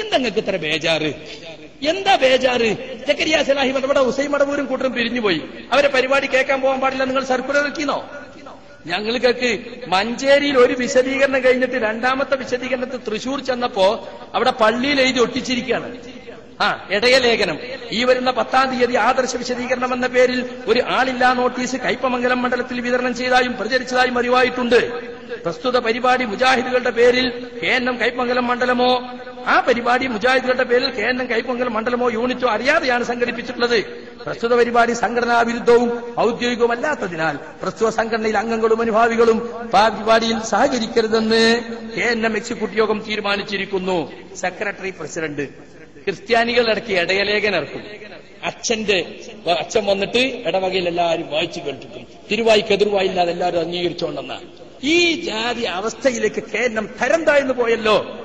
എന്താ നിങ്ങൾക്ക് ഇത്ര ബേജാറ്? എന്താ ബേജാറ്? ജക്കരിയ സലാഹി നമ്മുടെ ഹുസൈൻ മടവൂരും കൂട്ടരും പിരിഞ്ഞുപോയി. അവരെ പരിപാടി കേൾക്കാൻ പോകാൻ പാടില്ല. നിങ്ങൾ സർക്കുലർ ഞങ്ങൾ ഞങ്ങൾക്ക് മഞ്ചേരിയിൽ ഒരു വിശദീകരണം കഴിഞ്ഞിട്ട് രണ്ടാമത്തെ വിശദീകരണത്തിൽ തൃശൂർ ചെന്നപ്പോ അവിടെ പള്ളിയിൽ എഴുതി ഒട്ടിച്ചിരിക്കുകയാണ്. ആ ഇടയലേഖനം. ഈ വരുന്ന പത്താം തീയതി ആദർശ വിശദീകരണം എന്ന പേരിൽ ഒരു ആളില്ലാ നോട്ടീസ് കൈപ്പമംഗലം മണ്ഡലത്തിൽ വിതരണം ചെയ്തതായും പ്രചരിച്ചതായും അറിവായിട്ടുണ്ട്. പ്രസ്തുത പരിപാടി മുജാഹിദുകളുടെ പേരിൽ കെ കൈപ്പമംഗലം മണ്ഡലമോ ആ പരിപാടി മുജാഹിദുകളുടെ പേരിൽ കേന്ദ്രം കൈപ്പൊങ്കൽ മണ്ഡലമോ യൂണിറ്റോ അറിയാതെയാണ് സംഘടിപ്പിച്ചിട്ടുള്ളത്. പ്രസ്തുത പരിപാടി സംഘടനാ വിരുദ്ധവും ഔദ്യോഗികവുമല്ലാത്തതിനാൽ പ്രസ്തുത സംഘടനയിൽ അംഗങ്ങളും അനുഭാവികളും പരിപാടിയിൽ സഹകരിക്കരുതെന്ന് കെ എൻ എം എക്സിക്യൂട്ടീവ് യോഗം തീരുമാനിച്ചിരിക്കുന്നു. Secretary president. ക്രിസ്ത്യാനികൾ ഇടയ്ക്ക് ഇടയലേഖനം ഇറക്കും. അച്ഛന്റെ അച്ഛൻ വന്നിട്ട് ഇടവകയിൽ എല്ലാവരും വായിച്ചു കേൾപ്പിക്കും. തിരുവായിക്ക് എതിർവായില്ലാതെ എല്ലാവരും അംഗീകരിച്ചോണ്ടെന്നാണ്. ഈ ജാതി അവസ്ഥയിലേക്ക് കേന്ദ്രം തരം താഴ്ന്നു പോയല്ലോ.